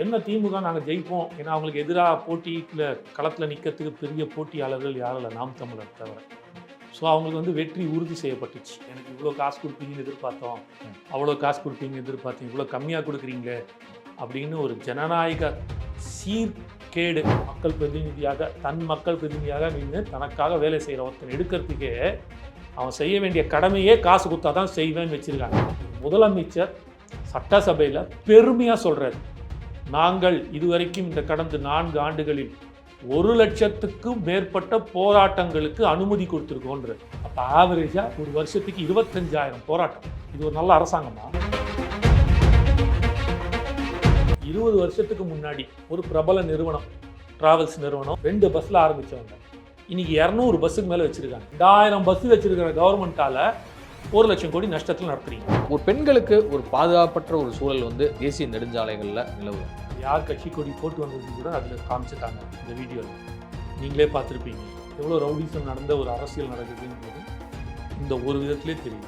என்ன திமுக நாங்கள் ஜெயிப்போம்? ஏன்னா அவங்களுக்கு எதிராக போட்டியில் களத்தில் நிற்கிறதுக்கு பெரிய போட்டியாளர்கள் யாரும் இல்லை. நாம் தமிழர் தவிர. ஸோ அவங்களுக்கு வந்து வெற்றி உறுதி செய்யப்பட்டுச்சு. எனக்கு இவ்வளோ காசு கொடுப்பீங்கன்னு எதிர்பார்த்தோம். அவ்வளோ காசு கொடுப்பீங்கன்னு எதிர்பார்த்தோம் இவ்வளோ கம்மியாக கொடுக்குறீங்களே அப்படின்னு ஒரு ஜனநாயக சீர்கேடு மக்கள் பிரதிநிதியாக தன் மக்கள் பிரதிநிதியாக நின்று தனக்காக வேலை செய்கிற ஒருத்தன் எடுக்கிறதுக்கே அவன் செய்ய வேண்டிய கடமையே காசு கொடுத்தா தான் செய்வேன்னு வச்சுருக்காங்க. முதலமைச்சர் சட்டசபையில் பெருமையாக சொல்கிறார் நாங்கள் இதுவரைக்கும் இந்த கடந்த நான்கு ஆண்டுகளில் ஒரு லட்சத்துக்கும் மேற்பட்ட போராட்டங்களுக்கு அனுமதி கொடுத்துருக்கோன்ற அப்போ ஆவரேஜாக ஒரு வருஷத்துக்கு இருபத்தஞ்சாயிரம் போராட்டம். இது ஒரு நல்ல அரசாங்கமா? இருபது வருஷத்துக்கு முன்னாடி ஒரு பிரபல நிறுவனம் டிராவல்ஸ் நிறுவனம் ரெண்டு பஸ்ஸில் ஆரம்பித்தவங்க இன்னைக்கு இரநூறு பஸ்ஸுக்கு மேலே வச்சுருக்காங்க. ரெண்டாயிரம் பஸ் வச்சிருக்கிற கவர்மெண்ட்டால் ஒரு லட்சம் கோடி நஷ்டத்தில் நடத்துறீங்க. ஒரு பெண்களுக்கு ஒரு பாதுகாப்பற்ற ஒரு சூழல் வந்து தேசிய நெடுஞ்சாலைகளில் நிலவுது. யார் கட்சி கொடி போட்டு வந்ததுன்னு கூட அதில் காமிச்சிட்டாங்க இந்த வீடியோவில் நீங்களே பார்த்துருப்பீங்க. எவ்வளோ ரவுடிசம் நடந்த ஒரு அரசியல் நடக்குதுன்றது இந்த ஒரு விதத்திலே தெரியும்.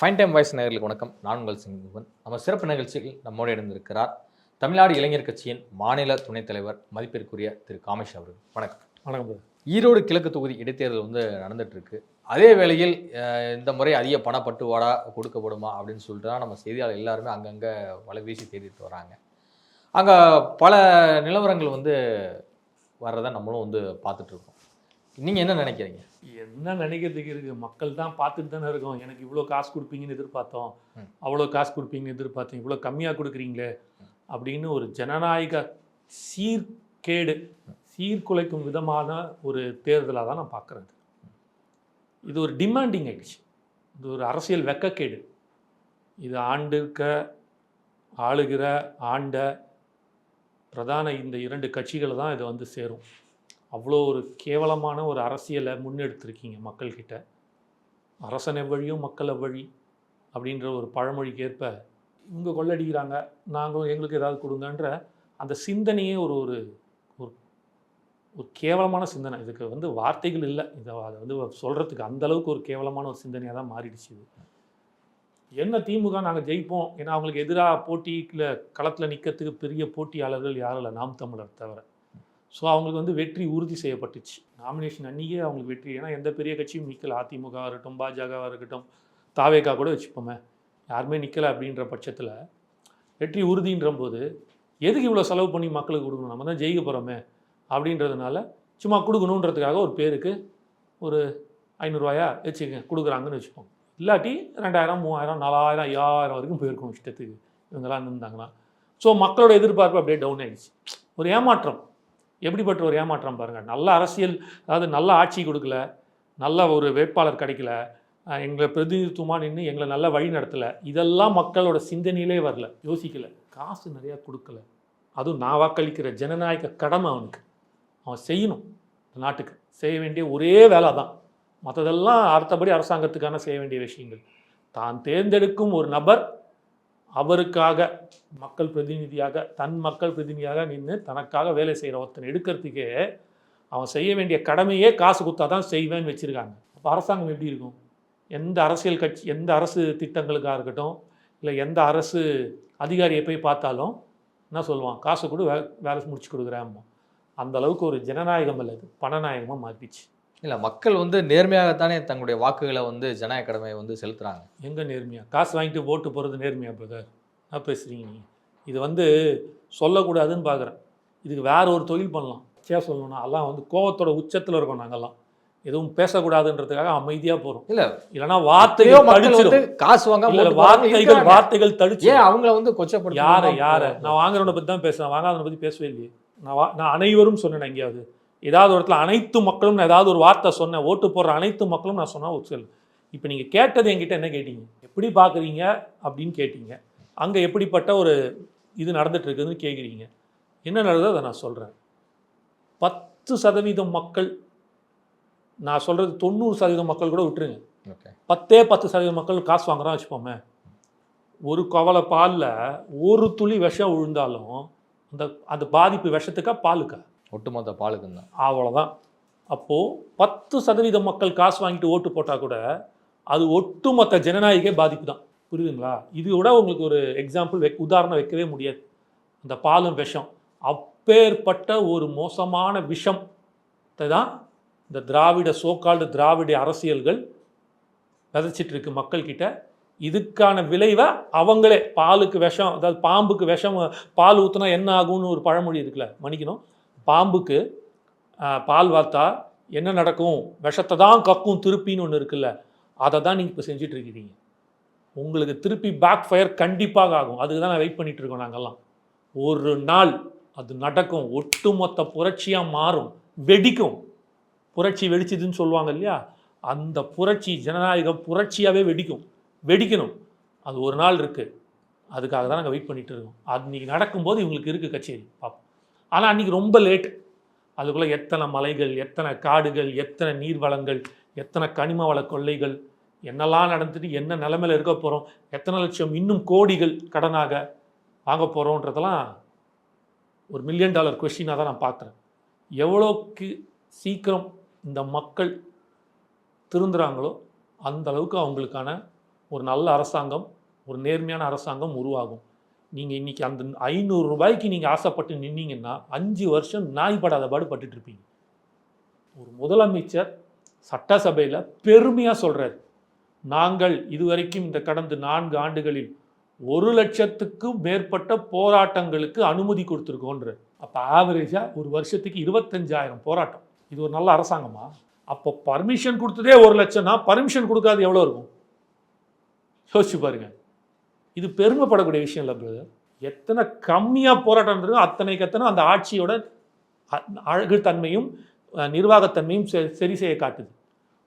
ஃபைன் டைம் வாய்ஸ் நேயர்களுக்கு வணக்கம். நான் உங்கள் சிங்குவன் நம்ம சிறப்பு நிகழ்ச்சியில் நம்மோடு இருந்திருக்கிறார் தமிழ்நாடு இளைஞர் கட்சியின் மாநில துணைத் தலைவர் மதிப்பிற்குரிய திரு காமேஷ் அவர்கள். வணக்கம். வணக்கம். ஈரோடு கிழக்கு தொகுதி இடைத்தேர்தல் வந்து நடந்துட்டு இருக்கு. அதே வேளையில் இந்த முறை அதிக பணப்பட்டுவாடா கொடுக்கப்படுமா அப்படின்னு சொல்லிட்டு தான் நம்ம செய்தியாளர் எல்லாருமே அங்கங்கே வலை வீசி தேடிட்டு வராங்க. அங்கே பல நிலவரங்கள் வந்து வர்றதை நம்மளும் வந்து பார்த்துட்டு இருக்கோம் நீங்கள் என்ன நினைக்கிறீங்க? என்ன நினைக்கிறதுக்கு இருக்கு? மக்கள் தான் பார்த்துட்டு தானே இருக்கோம். எனக்கு இவ்வளோ காசு கொடுப்பீங்கன்னு எதிர்பார்த்தோம். அவ்வளோ காசு கொடுப்பீங்கன்னு எதிர்பார்த்தோம். இவ்வளோ கம்மியாக கொடுக்குறீங்களே அப்படின்னு ஒரு ஜனநாயக சீர்கேடு சீர்குலைக்கும் விதமான ஒரு தேர்தலாக தான் நான் பார்க்குறேன். இது ஒரு டிமாண்டிங் ஆகிடுச்சு இது ஒரு அரசியல் வெக்கக்கேடு. இது ஆண்டிருக்க ஆளுகிற ஆண்ட பிரதான இந்த இரண்டு கட்சிகளை தான் இது வந்து சேரும். அவ்வளோ ஒரு கேவலமான ஒரு அரசியலை முன்னெடுத்திருக்கீங்க மக்கள்கிட்ட. அரசன் எவ்வழியும் மக்கள் எவ்வழி அப்படின்ற ஒரு பழமொழிக்கு ஏற்ப இவங்க கொள்ளடிக்கிறாங்க நாங்களும் எங்களுக்கு ஏதாவது கொடுங்கன்ற அந்த சிந்தனையே ஒரு ஒரு ஒரு கேவலமான சிந்தனை. இதுக்கு வந்து வார்த்தைகள் இல்லை. இதை அதை வந்து சொல்கிறதுக்கு அந்தளவுக்கு ஒரு கேவலமான ஒரு சிந்தனையாக தான் மாறிடுச்சு இது. என்ன திமுக நாங்கள் ஜெயிப்போம்? ஏன்னா அவங்களுக்கு எதிராக போட்டியில் களத்தில் நிற்கிறதுக்கு பெரிய போட்டியாளர்கள் யாரும் இல்லை. நாம் தமிழர் தவிர. ஸோ அவங்களுக்கு வந்து வெற்றி உறுதி செய்யப்பட்டுச்சு. நாமினேஷன் அன்றைக்கே அவங்களுக்கு வெற்றி. ஏன்னா எந்த பெரிய கட்சியும் நிற்கல அதிமுக இருக்கட்டும் பாஜகவாக இருக்கட்டும் தாவேக்கா கூட வச்சுப்போமே. யாருமே நிற்கலை அப்படின்ற பட்சத்தில் வெற்றி உறுதின்ற போது எதுக்கு இவ்வளோ செலவு பண்ணி மக்களுக்கு கொடுக்கணும்? நம்ம தான் ஜெயிக்க போகிறோமே அப்படின்றதுனால சும்மா கொடுக்கணுன்றதுக்காக ஒரு பேருக்கு ஒரு ஐநூறுரூவாயா வச்சுக்கோங்க கொடுக்குறாங்கன்னு வச்சுப்போம் இல்லாட்டி ரெண்டாயிரம் மூவாயிரம் நாலாயிரம் ஐயாயிரம் வரைக்கும் போயிருக்கோம் இஷ்டத்துக்கு. இவங்கெல்லாம் இருந்தாங்கன்னா ஸோ மக்களோட எதிர்பார்ப்பு அப்படியே டவுன் ஆயிடுச்சு. ஒரு ஏமாற்றம். எப்படிப்பட்ட ஒரு ஏமாற்றம் பாருங்கள் நல்ல அரசியல் அதாவது நல்ல ஆட்சி கொடுக்கல நல்ல ஒரு வேட்பாளர் கிடைக்கல எங்களை பிரதிநிதித்துவமாக நின்று எங்களை நல்லா வழி நடத்தலை. இதெல்லாம் மக்களோட சிந்தனையிலே வரல. யோசிக்கல. காசு நிறையா கொடுக்கல. அதுவும் நான் வாக்களிக்கிற ஜனநாயக கடமை அவனுக்கு. அவன் செய்யணும். நாட்டுக்கு செய்ய வேண்டிய ஒரே வேலை தான் மற்றதெல்லாம் அடுத்தபடி அரசாங்கத்துக்கான செய்ய வேண்டிய விஷயங்கள். தான் தேர்ந்தெடுக்கும் ஒரு நபர் அவருக்காக மக்கள் பிரதிநிதியாக தன் மக்கள் பிரதிநிதியாக நின்று தனக்காக வேலை செய்கிற ஒருத்தன் எடுக்கிறதுக்கே அவன் செய்ய வேண்டிய கடமையே காசு கொடுத்தா தான் செய்வேன்னு வச்சுருக்காங்க. அப்போ அரசாங்கம் எப்படி இருக்கும்? எந்த அரசியல் கட்சி எந்த அரசு திட்டங்களுக்காக இருக்கட்டும் இல்லை எந்த அரசு அதிகாரியை போய் பார்த்தாலும் என்ன சொல்லுவான்? காசு கூட வே வேலை முடிச்சு கொடுக்குறேன் அந்த அளவுக்கு ஒரு ஜனநாயகம் இல்லை இது பணநாயகமாக மாற்றிச்சு இல்லை மக்கள் வந்து நேர்மையாகத்தானே தங்களுடைய வாக்குகளை வந்து ஜனநாயக கடமையை வந்து செலுத்துறாங்க. எங்கே நேர்மையாக காசு வாங்கிட்டு ஓட்டு போகிறது நேர்மையா பிரதர் என்ன பேசுகிறீங்க நீங்கள் இது வந்து சொல்லக்கூடாதுன்னு பார்க்குறேன் இதுக்கு வேற ஒரு தொழில் பண்ணலாம். சே சொல்லணும்னா எல்லாம் வந்து கோவத்தோட உச்சத்தில் இருக்கோம் நாங்கெல்லாம். எதுவும் பேசக்கூடாதுன்றதுக்காக அமைதியாக போகிறோம் இல்ல இல்லைன்னா மக்கள் வந்து காசு வாங்க வார்த்தைகள் வார்த்தைகள் தடிச்சு ஏன் அவங்கள வந்து கொச்சப்படுத்த யாரை யாரை? நான் வாங்குறவனை பற்றி தான் பேசுகிறேன் வாங்காதவனை பற்றி பேசவே இல்லையே. நான் வா நான் அனைவரும் சொன்னேன் எங்கேயாவது. ஏதாவது ஒரு இடத்துல அனைத்து மக்களும் நான் ஏதாவது ஒரு வார்த்தை சொன்னேன் ஓட்டு போடுற அனைத்து மக்களும் நான் சொன்னால் ஒரு சொல் இப்போ நீங்கள் கேட்டது என்கிட்ட என்ன கேட்டீங்க? எப்படி பார்க்குறீங்க அப்படின்னு கேட்டீங்க. அங்கே எப்படிப்பட்ட ஒரு இது நடந்துட்டு இருக்குதுன்னு கேட்குறீங்க என்ன நடந்ததோ அதை நான் சொல்கிறேன் பத்து சதவீதம் மக்கள் நான் சொல்கிறது தொண்ணூறு சதவீதம் மக்கள் கூட விட்டுருங்க. பத்தே பத்து சதவீதம் மக்கள் காசு வாங்குறான் வச்சுப்போமே ஒரு கவலை பாலில் ஒரு துளி விஷம் விழுந்தாலும் அந்த அந்த பாதிப்பு விஷத்துக்கா பாலுக்கா? ஒட்டுமொத்த பாலுக்கு தான் அவ்வளோதான் அப்போது பத்து சதவீதம் மக்கள் காசு வாங்கிட்டு ஓட்டு போட்டால் கூட அது ஒட்டுமொத்த ஜனநாயக பாதிப்பு தான் புரியுதுங்களா? இது விட உங்களுக்கு ஒரு எக்ஸாம்பிள் வெக் உதாரணம் வைக்கவே முடியாது. அந்த பாலும் விஷம். அப்பேற்பட்ட ஒரு மோசமான விஷத்தை தான் இந்த திராவிட சோக்கால்டு திராவிட அரசியல்கள் விதைச்சிட்டு இருக்கு மக்கள்கிட்ட. இதுக்கான விளைவை அவங்களே பாலுக்கு விஷம் அதாவது பாம்புக்கு விஷம் பால் ஊற்றினா என்ன ஆகும்னு ஒரு பழமொழி இருக்குல்ல மன்னிக்கணும். பாம்புக்கு பால் வார்த்தா என்ன நடக்கும்? விஷத்தை தான் கக்கும் திருப்பின்னு ஒன்று இருக்குல்ல அதை தான் நீங்கள் இப்போ செஞ்சுட்டு இருக்கிறீங்க. உங்களுக்கு திருப்பி பேக் ஃபயர் கண்டிப்பாக ஆகும். அதுக்கு தான் நான் வெயிட் பண்ணிகிட்டு இருக்கோம் நாங்கள்லாம் ஒரு நாள் அது நடக்கும். ஒட்டுமொத்த புரட்சியாக மாறும். வெடிக்கும். புரட்சி வெடிச்சதுன்னு சொல்லுவாங்க இல்லையா? அந்த புரட்சி ஜனநாயகம் புரட்சியாகவே வெடிக்கும். வெடிக்கணும். அது ஒரு நாள் இருக்குது அதுக்காக தான் நாங்கள் வெயிட் பண்ணிகிட்டு இருக்கோம். அது இன்றைக்கி நடக்கும்போது இவங்களுக்கு இருக்குது கச்சேரி. பார்ப்போம் ஆனால் அன்றைக்கி ரொம்ப லேட் அதுக்குள்ளே எத்தனை மலைகள் எத்தனை காடுகள் எத்தனை நீர்வளங்கள் எத்தனை கனிம வள கொள்ளைகள் என்னெல்லாம் நடந்துட்டு என்ன நிலமையில இருக்க போகிறோம் எத்தனை லட்சம் இன்னும் கோடிகள் கடனாக வாங்க போகிறோன்றதெல்லாம் ஒரு மில்லியன் டாலர் கொஷினாக தான் நான் பார்க்குறேன் எவ்வளோக்கு சீக்கிரம் இந்த மக்கள் திருந்துறாங்களோ அந்த அளவுக்கு அவங்களுக்கான ஒரு நல்ல அரசாங்கம் ஒரு நேர்மையான அரசாங்கம் உருவாகும். நீங்கள் இன்றைக்கி அந்த ஐநூறு ரூபாய்க்கு நீங்கள் ஆசைப்பட்டு நின்னீங்கன்னா அஞ்சு வருஷம் நாய் படாத பாடு பட்டுட்ருப்பீங்க ஒரு முதலமைச்சர் சட்டசபையில் பெருமையாக சொல்கிறார் நாங்கள் இதுவரைக்கும் இந்த கடந்த நான்கு ஆண்டுகளில் ஒரு லட்சத்துக்கும் மேற்பட்ட போராட்டங்களுக்கு அனுமதி கொடுத்துருக்கோன்ற அப்போ ஆவரேஜாக ஒரு வருஷத்துக்கு இருபத்தஞ்சாயிரம் போராட்டம். இது ஒரு நல்ல அரசாங்கமா? அப்போ பர்மிஷன் கொடுத்ததே ஒரு லட்சம்னா பர்மிஷன் கொடுக்காது எவ்வளோ இருக்கும்? யோசிச்சு பாருங்க. இது பெருமைப்படக்கூடிய விஷயம் இல்லை பிரதர் எத்தனை கம்மியாக போராட்டம் இருந்தது அத்தனைக்கு அத்தனை அந்த ஆட்சியோட அ- அழகுத்தன்மையும் நிர்வாகத்தன்மையும் செ- சரி செய்ய காட்டுது.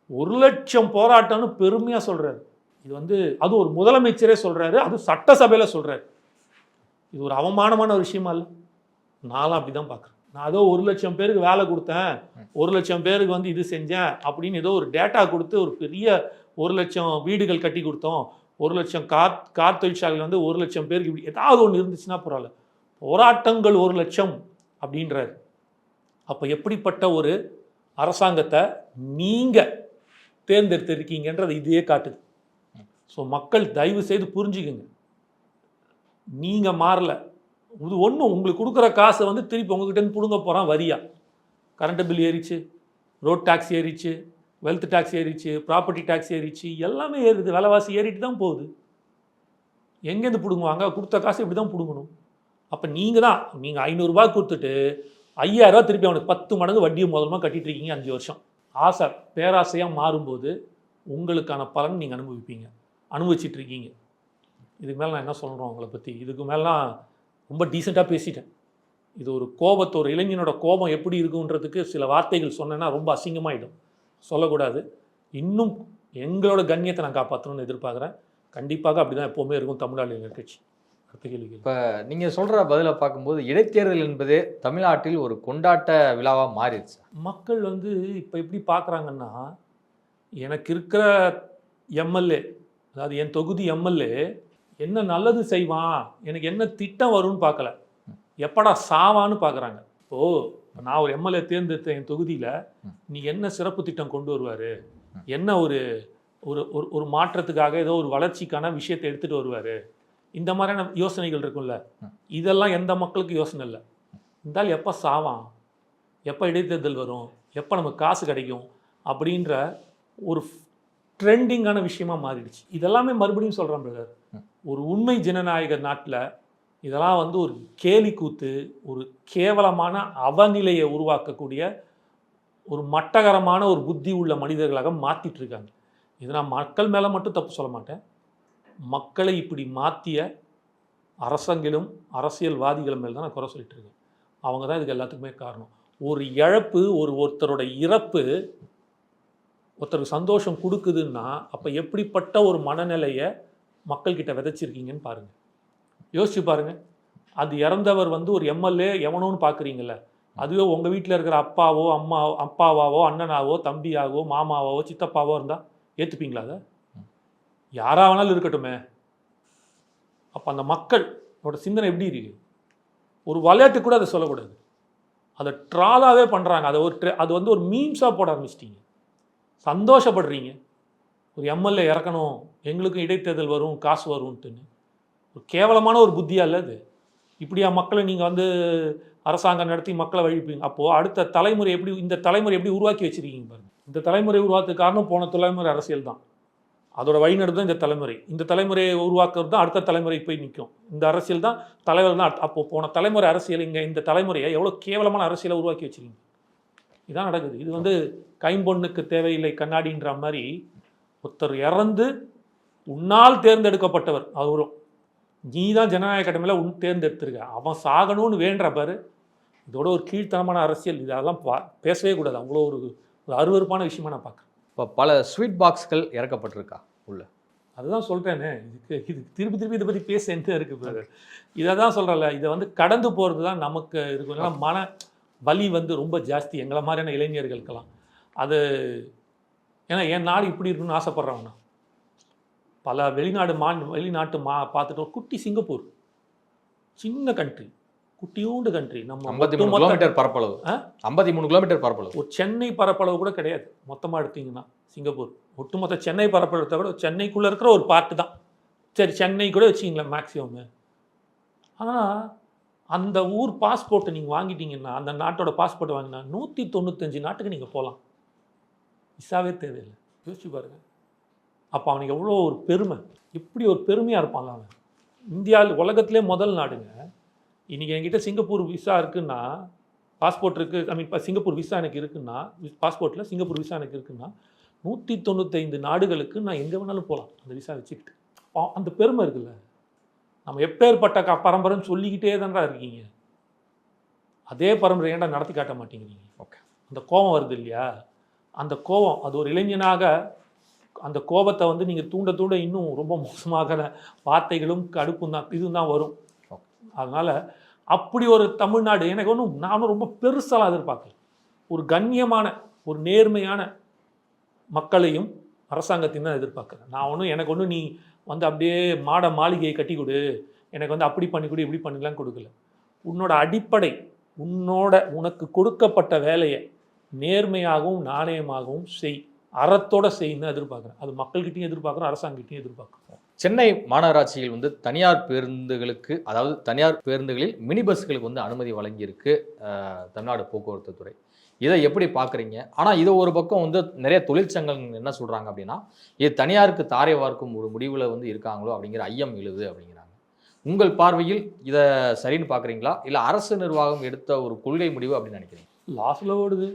ஒரு லட்சம் போராட்டம்னு பெருமையாக சொல்கிறாரு இது வந்து அது ஒரு முதலமைச்சரே சொல்கிறாரு அது சட்டசபையில் சொல்கிறாரு இது ஒரு அவமானமான ஒரு விஷயமா இல்லை? நானும் அப்படி தான் பார்க்குறேன் நான் ஏதோ ஒரு லட்சம் பேருக்கு வேலை கொடுத்தேன் ஒரு லட்சம் பேருக்கு வந்து இது செஞ்சேன் அப்படின்னு ஏதோ ஒரு டேட்டா கொடுத்து ஒரு பெரிய ஒரு லட்சம் வீடுகள் கட்டி கொடுத்தோம் ஒரு லட்சம் கார் கார் தொழிற்சாலையில் வந்து ஒரு லட்சம் பேருக்கு இப்படி ஏதாவது ஒன்று இருந்துச்சுன்னா பரவாயில்ல. போராட்டங்கள் ஒரு லட்சம் அப்படின்றாரு. அப்போ எப்படிப்பட்ட ஒரு அரசாங்கத்தை நீங்கள் தேர்ந்தெடுத்திருக்கீங்கன்றது இதையே காட்டுது. ஸோ மக்கள் தயவு செய்து புரிஞ்சுக்குங்க. நீங்கள் மாறல. இது ஒன்றும் உங்களுக்கு கொடுக்குற காசை வந்து திருப்பி உங்ககிட்ட பிடுங்க போகிறான் வரியா. கரண்ட் பில் ஏறிச்சு ரோட் டேக்ஸ் ஏறிச்சு வெல்த் டேக்ஸ் ஏறிச்சு ப்ராப்பர்ட்டி டேக்ஸ் ஏறிச்சு எல்லாமே ஏறுது. விலைவாசி ஏறிட்டு தான் போகுது. எங்கேருந்து பிடுங்குவாங்க? கொடுத்த காசு இப்படி தான் பிடுங்கணும். அப்போ நீங்கள் தான் நீங்கள் ஐநூறுரூவா கொடுத்துட்டு ஐயாயிரரூவா திருப்பி அவனுக்கு பத்து மடங்கு வட்டியை முதலமாக கட்டிட்டு இருக்கீங்க அஞ்சு வருஷம். ஆசை பேராசையாக மாறும்போது உங்களுக்கான பலன் நீங்கள் அனுபவிப்பீங்க. அனுபவிச்சிட்டு இருக்கீங்க. இதுக்கு மேலே நான் என்ன சொல்கிறோம் உங்களை பற்றி இதுக்கு மேலாம் ரொம்ப டீசெண்டாக பேசிட்டேன். இது ஒரு கோபத்தை ஒரு இளைஞனோட கோபம் எப்படி இருக்குன்றதுக்கு சில வார்த்தைகள் சொன்னேன்னா ரொம்ப அசிங்கமாயிடும். சொல்லக்கூடாது. இன்னும் எங்களோட கண்ணியத்தை நான் காப்பாற்றணும்னு எதிர்பார்க்குறேன். கண்டிப்பாக அப்படி தான் எப்போவுமே இருக்கும் தமிழ்நாடு இளைஞர் கட்சி. அடுத்த கேள்வி கேளுங்க. நீங்கள் சொல்கிற பதிலை பார்க்கும்போது இடைத்தேர்தல் என்பது தமிழ்நாட்டில் ஒரு கொண்டாட்ட விழாவாக மாறிடுச்சு. மக்கள் வந்து இப்போ எப்படி பார்க்குறாங்கன்னா எனக்கு இருக்கிற எம்எல்ஏ அதாவது என் தொகுதி எம்எல்ஏ என்ன நல்லது செய்வான் எனக்கு என்ன திட்டம் வரும்னு பார்க்கல. எப்படா சாவான்னு பார்க்குறாங்க இப்போது நான் ஒரு எம்எல்ஏ தேர்ந்தெடுத்த என் தொகுதியில் நீ என்ன சிறப்பு திட்டம் கொண்டு வருவார்? என்ன ஒரு ஒரு ஒரு ஒரு மாற்றத்துக்காக ஏதோ ஒரு வளர்ச்சிக்கான விஷயத்தை எடுத்துகிட்டு வருவார்? இந்த மாதிரியான யோசனைகள் இருக்கும்ல. இதெல்லாம் எந்த மக்களுக்கு யோசனை இல்லை. இருந்தாலும் எப்போ சாவான்? எப்போ இடைத்தேர்தல் வரும்? எப்போ நமக்கு காசு கிடைக்கும்? அப்படின்ற ஒரு ட்ரெண்டிங்கான விஷயமா மாறிடுச்சு. இதெல்லாமே மறுபடியும் சொல்கிறேன் பிரதர் ஒரு உண்மை ஜனநாயக நாட்டில் இதெல்லாம் வந்து ஒரு கேலி கூத்து ஒரு கேவலமான அவநிலையை உருவாக்கக்கூடிய ஒரு மட்டகரமான ஒரு புத்தி உள்ள மனிதர்களாக மாற்றிட்டு இருக்காங்க. இது நான் மக்கள் மேலே மட்டும் தப்பு சொல்ல மாட்டேன். மக்களை இப்படி மாற்றிய அரசங்களும் அரசியல்வாதிகளும் மேல் தான் நான் குறை சொல்லிட்டு இருக்கேன். அவங்க தான் இதுக்கு எல்லாத்துக்குமே காரணம். ஒரு இழப்பு ஒரு ஒருத்தரோட இறப்பு ஒருத்தருக்கு சந்தோஷம் கொடுக்குதுன்னா அப்போ எப்படிப்பட்ட ஒரு மனநிலையை மக்கள்கிட்ட விதைச்சிருக்கீங்கன்னு பாருங்கள் யோசிச்சு பாருங்க. அது இறந்தவர் வந்து ஒரு எம்எல்ஏ எவனோன்னு பார்க்குறீங்கள அதுவே உங்கள் வீட்டில் இருக்கிற அப்பாவோ அம்மா அப்பாவாவோ அண்ணனாவோ தம்பியாவோ மாமாவோ சித்தப்பாவோ இருந்தால் ஏற்றுப்பீங்களா அதை? யாராக வேணாலும் இருக்கட்டுமே. அப்போ அந்த மக்களோட சிந்தனை எப்படி இருக்கு? ஒரு விளையாட்டு கூட அதை சொல்லக்கூடாது. அதை ட்ராலாகவே பண்ணுறாங்க அதை ஒரு ட்ரெ அது வந்து ஒரு மீம்ஸாக போட ஆரம்பிச்சிட்டிங்க. சந்தோஷப்படுறீங்க. ஒரு எம்எல்ஏ இறக்கணும். எங்களுக்கும் இடைத்தேர்தல் வரும் காசு வரும்ட்டுன்னு. கேவலமான ஒரு புத்தியாக இல்லை அது? இப்படியா மக்களை நீங்கள் வந்து அரசாங்கம் நடத்தி மக்களை வழிப்பீங்க? அப்போது அடுத்த தலைமுறை எப்படி இந்த தலைமுறை எப்படி உருவாக்கி வச்சிருக்கீங்க பாருங்கள் இந்த தலைமுறை உருவாக்குறதுக்கு காரணம் போன தலைமுறை அரசியல் தான். அதோட வழிநடத்து தான் இந்த தலைமுறை. இந்த தலைமுறையை உருவாக்குறது தான் அடுத்த தலைமுறை போய் நிற்கும் இந்த அரசியல் தான் தலைவர் தான் அப்போ போன தலைமுறை அரசியல் இங்கே இந்த தலைமுறையை எவ்வளோ கேவலமான அரசியலை உருவாக்கி வச்சிருக்கீங்க? இதான் நடக்குது. இது வந்து கைம்பொண்ணுக்கு தேவையில்லை கண்ணாடின்ற மாதிரி ஒருத்தர் இறந்து உன்னால் தேர்ந்தெடுக்கப்பட்டவர் அவரும். நீ தான் ஜனநாயக கடமையில் உன் தேர்ந்தெடுத்திருக்க. அவன் சாகணும்னு வேண்டுற பாரு. இதோட ஒரு கீழ்த்தனமான அரசியல். இதெல்லாம் பா பேசவே கூடாது. அவ்வளோ ஒரு ஒரு அருவருப்பான விஷயமா நான் பார்க்குறேன். இப்போ பல ஸ்வீட் பாக்ஸ்கள் இறக்கப்பட்டிருக்கா உள்ள? அதுதான் சொல்கிறேனே இதுக்கு இது திருப்பி திருப்பி இதை பற்றி பேச என்ன இருக்குது இதை தான் சொல்கிறேன்ல இதை வந்து கடந்து போகிறது தான் நமக்கு இருக்கும் ஏன்னா மன வலி வந்து ரொம்ப ஜாஸ்தி. எங்களை மாதிரியான இளைஞர்களுக்கெல்லாம். அது ஏன்னா என் நாடு இப்படி இருக்குன்னு ஆசைப்பட்றவங்க பல வெளிநாடு மா வெளிநாட்டு மா பார்த்துட்டு ஒரு குட்டி சிங்கப்பூர். சின்ன கண்ட்ரி குட்டியூண்டு கண்ட்ரி நம்ம ஐம்பத்தி மூணு கிலோமீட்டர் பரப்பளவு. ஆ? ஐம்பத்தி மூணு கிலோமீட்டர் பரப்பளவு. ஒரு சென்னை பரப்பளவு கூட கிடையாது. மொத்தமாக எடுத்தீங்கன்னா சிங்கப்பூர். ஒட்டுமொத்த சென்னை பரப்பளத்தை விட சென்னைக்குள்ளே இருக்கிற ஒரு பார்ட்டு தான். சரி சென்னை கூட வச்சிங்களேன் மேக்ஸிமம் ஆனால் அந்த ஊர் பாஸ்போர்ட்டை நீங்கள் வாங்கிட்டீங்கன்னா அந்த நாட்டோட பாஸ்போர்ட் வாங்கினா நூற்றி தொண்ணூத்தஞ்சு நாட்டுக்கு நீங்கள் போகலாம் விசாவே தேவையில்லை. யோசிச்சு பாருங்க. அப்போ அவனுக்கு எவ்வளோ ஒரு பெருமை. இப்படி ஒரு பெருமையாக இருப்பாங்க அவன். இந்தியாவில் உலகத்திலே முதல் நாடுங்க. இன்றைக்கி என்கிட்ட சிங்கப்பூர் விசா இருக்குன்னா பாஸ்போர்ட் இருக்குது ஐ மீன் சிங்கப்பூர் விசா எனக்கு இருக்குன்னா பாஸ்போர்ட்டில் சிங்கப்பூர் விசா எனக்கு இருக்குன்னா நூற்றி தொண்ணூத்தைந்து நாடுகளுக்கு நான் எங்கே வேணாலும் போகலாம் அந்த விசா வச்சுக்கிட்டு. அந்த பெருமை இருக்குல்ல. நம்ம எப்பேற்பட்ட க பரம்பரைன்னு சொல்லிக்கிட்டே தான்டா இருக்கீங்க. அதே பரம்பரை ஏன்டா நடத்தி காட்ட மாட்டேங்கிறீங்க? Okay. அந்த கோபம் வருது இல்லையா? அந்த கோபம் அது ஒரு இளைஞனாக அந்த கோபத்தை வந்து நீங்கள் தூண்ட தூண்ட இன்னும் ரொம்ப மோசமாகிற வார்த்தைகளும் கடுப்பும் தான் இதுவும் தான் வரும். அதனால் அப்படி ஒரு தமிழ்நாடு எனக்கு ஒன்றும் நானும் ரொம்ப பெருசாலாம் எதிர்பார்க்கல. ஒரு கண்ணியமான ஒரு நேர்மையான மக்களையும் அரசாங்கத்தையும் தான் எதிர்பார்க்குறேன். நான் ஒன்றும் எனக்கு ஒன்றும் நீ வந்து அப்படியே மாட மாளிகையை கட்டி கொடு எனக்கு வந்து அப்படி பண்ணி கொடு இப்படி பண்ணிலாம் கொடுக்கல. உன்னோட அடிப்படை உன்னோட உனக்கு கொடுக்கப்பட்ட வேலையை நேர்மையாகவும் நாணயமாகவும் செய். அறத்தோட செய்யணும்னு எதிர்பார்க்குறேன். அது மக்கள்கிட்டையும் எதிர்பார்க்குறோம் அரசாங்ககிட்டையும் எதிர்பார்க்குறோம். சென்னை மாநகராட்சியில் வந்து தனியார் பேருந்துகளுக்கு அதாவது தனியார் பேருந்துகளில் மினி பஸ்களுக்கு வந்து அனுமதி வழங்கியிருக்கு தமிழ்நாடு போக்குவரத்து துறை. இதை எப்படி பார்க்குறீங்க? ஆனால் இது ஒரு பக்கம் வந்து நிறைய தொழிற்சங்கங்கள் என்ன சொல்கிறாங்க அப்படின்னா இது தனியாருக்கு தாரை வார்க்கும் ஒரு முடிவில் வந்து இருக்காங்களோ அப்படிங்கிற ஐயம் எழுது அப்படிங்கிறாங்க. உங்கள் பார்வையில் இதை சரின்னு பார்க்குறீங்களா? இல்லை அரசு நிர்வாகம் எடுத்த ஒரு கொள்கை முடிவு அப்படின்னு நினைக்கிறீங்க? லாஸில் ஓடுது.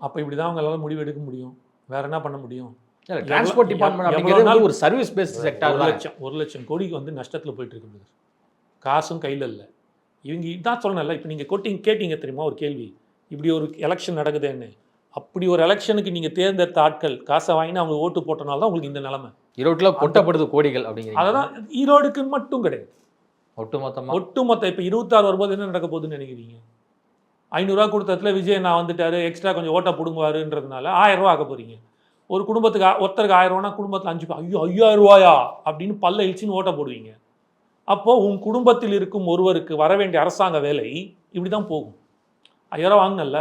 அப்போ இப்படி தான் அவங்களால முடிவு எடுக்க முடியும். வேற என்ன பண்ண முடியும்? இல்லை டிரான்ஸ்போர்ட் டிபார்ட்மெண்ட் அப்படிங்கிறது ஒரு சர்வீஸ் பேஸ்ட் செக்டார் ஒரு லட்சம் ஒரு லட்சம் கோடிக்கு வந்து நஷ்டத்தில் போயிட்டு இருக்கு. காசும் கையில் இல்லை. இவங்க இதான் சொல்லணும்ல இப்போ நீங்கள் கொட்டிங்க கேட்டீங்க தெரியுமா ஒரு கேள்வி? இப்படி ஒரு எலெக்ஷன் நடக்குதுன்னு. அப்படி ஒரு எலெக்ஷனுக்கு நீங்கள் தேர்ந்தெடுத்த ஆட்கள் காசை வாங்கினா அவங்க ஓட்டு போட்டனால தான் உங்களுக்கு இந்த நிலைமை. ஈரோட்டில் கொட்டப்படுது கோடிகள் அப்படிங்கிறீங்க. அததான் ஈரோடுக்கு மட்டும் கிடையாது. ஒட்டுமொத்தமாக ஒட்டுமொத்த இப்போ இருபத்தாறு வரும்போது என்ன நடக்க போகுதுன்னு நினைக்கிறீங்க? ஐநூறுரூவா கொடுத்ததுல விஜய் நான் வந்துட்டாரு எக்ஸ்ட்ரா கொஞ்சம் ஓட்டை பிடுங்குவாருன்றதுனால ஆயிரரூவா ஆக ஆக்க போறீங்க. ஒரு குடும்பத்துக்கு ஒருத்தருக்கு ஆயிரரூவானா ரூபானா குடும்பத்தில் அஞ்சு பேர், ஐயோ ஐயாயிரம் ரூபாயா? அப்படின்னு பல்ல இழிச்சின்னு ஓட்ட போடுவீங்க. அப்போது உன் குடும்பத்தில் இருக்கும் ஒருவருக்கு வர வேண்டிய அரசாங்க வேலை இப்படி தான் போகும். ஐயாயிரம் ரூபா வாங்கினல்ல?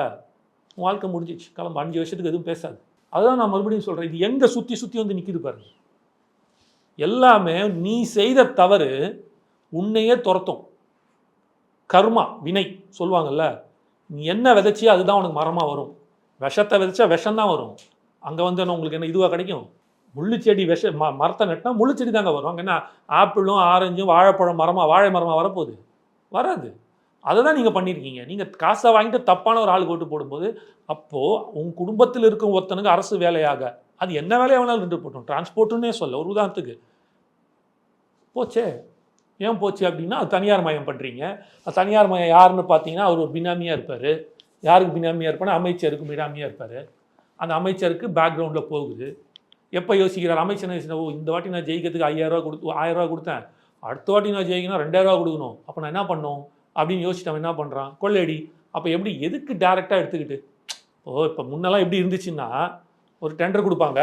உன் வாழ்க்கை முடிஞ்சிச்சு கிளம்ப அஞ்சு வருஷத்துக்கு எதுவும் பேசாது. அதுதான் நான் மறுபடியும் சொல்கிறேன் இது எங்கே சுற்றி சுற்றி வந்து நிற்கிது பாருங்க. எல்லாமே நீ செய்த தவறு உன்னையே துரத்தும். கர்மா வினை சொல்லுவாங்கல்ல? நீ என்ன விதைச்சியோ அதுதான் உனக்கு மரமாக வரும். விஷத்தை விதைச்சா விஷம் தான் வரும். அங்கே வந்து என்ன உங்களுக்கு என்ன இதுவாக கிடைக்கும்? முள்ளுச்செடி விஷ ம மரத்தை நட்டினா முள்ளுச்செடி தாங்க வரும். அங்கே என்ன ஆப்பிளும் ஆரஞ்சும் வாழைப்பழம் மரமாக வாழை மரமாக வரப்போகுது? வராது. அதை தான் நீங்கள் பண்ணியிருக்கீங்க நீங்கள் காசை வாங்கிட்டு தப்பான ஒரு ஆள் ஓட்டு போடும்போது அப்போது உன் குடும்பத்தில் இருக்கும் ஒருத்தனுக்கு அரசு வேலையாக அது என்ன வேலையாக வேணாலும் நின்று போட்டோம். டிரான்ஸ்போர்ட்டுன்னே சொல்ல ஒரு உதாரணத்துக்கு. போச்சே. ஏன் போச்சு அப்படின்னா அது தனியார் மயம் பண்ணுறீங்க அது தனியார் மயம் யாருன்னு பார்த்தீங்கன்னா அவர் ஒரு பினாமியாக இருப்பார். யாருக்கு பினாமியாக இருப்பானா அமைச்சருக்கு பினாமியாக இருப்பார். அந்த அமைச்சருக்கு பேக்ரவுண்டில் போகுது. எப்போ யோசிக்கிறார்? அமைச்சர் என்ன ஓ இந்த வாட்டி நான் ஜெயிக்கிறதுக்கு ஐயாயிரரூவா கொடுத்து ஆயிரரூவா கொடுத்தேன். அடுத்த வாட்டி நான் ஜெயிக்கணும் ரெண்டாயிரரூவா கொடுக்கணும். அப்போ நான் என்ன பண்ணணும்? அப்படின்னு யோசிச்சிட்டவன் என்ன பண்ணுறான் கொள்ளையடி. அப்போ எப்படி எதுக்கு டேரெக்டாக எடுத்துக்கிட்டு? ஓ இப்போ முன்னெல்லாம் எப்படி இருந்துச்சுன்னா ஒரு டெண்டர் கொடுப்பாங்க.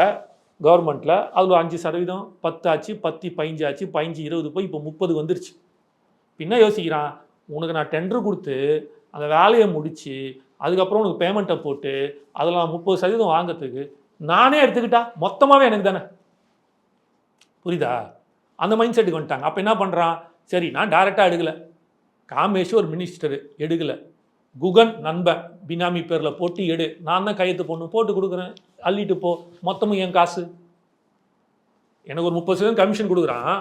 கவர்மெண்ட்டில் அதில் அஞ்சு சதவீதம் பத்து ஆச்சு பத்து பதிஞ்சு ஆச்சு பதிஞ்சு இருபது போய் இப்போ முப்பது வந்துருச்சு. பின்ன யோசிக்கிறான் உனக்கு நான் டெண்டர் கொடுத்து அந்த வேலையை முடித்து அதுக்கப்புறம் உனக்கு பேமெண்ட்டை போட்டு அதில் நான் முப்பது சதவீதம் வாங்குறதுக்கு நானே எடுத்துக்கிட்டா மொத்தமாகவே எனக்கு தானே? புரியுதா? அந்த மைண்ட் செட்டுக்கு வந்துட்டாங்க. அப்போ என்ன பண்ணுறான் சரி நான் டேரெக்டாக எடுக்கலை. காமேஷ் ஒரு மினிஸ்டர் எடுக்கலை. குகன் நண்பன் பினாமி பேரில் போட்டு எடு. நான் தான் கையெழுத்து போடணும். போட்டு கொடுக்குறேன். அள்ளிட்டு போ. மொத்தமும் என் காசு. எனக்கு ஒரு முப்பது சதவீதம் கமிஷன் கொடுக்குறான்.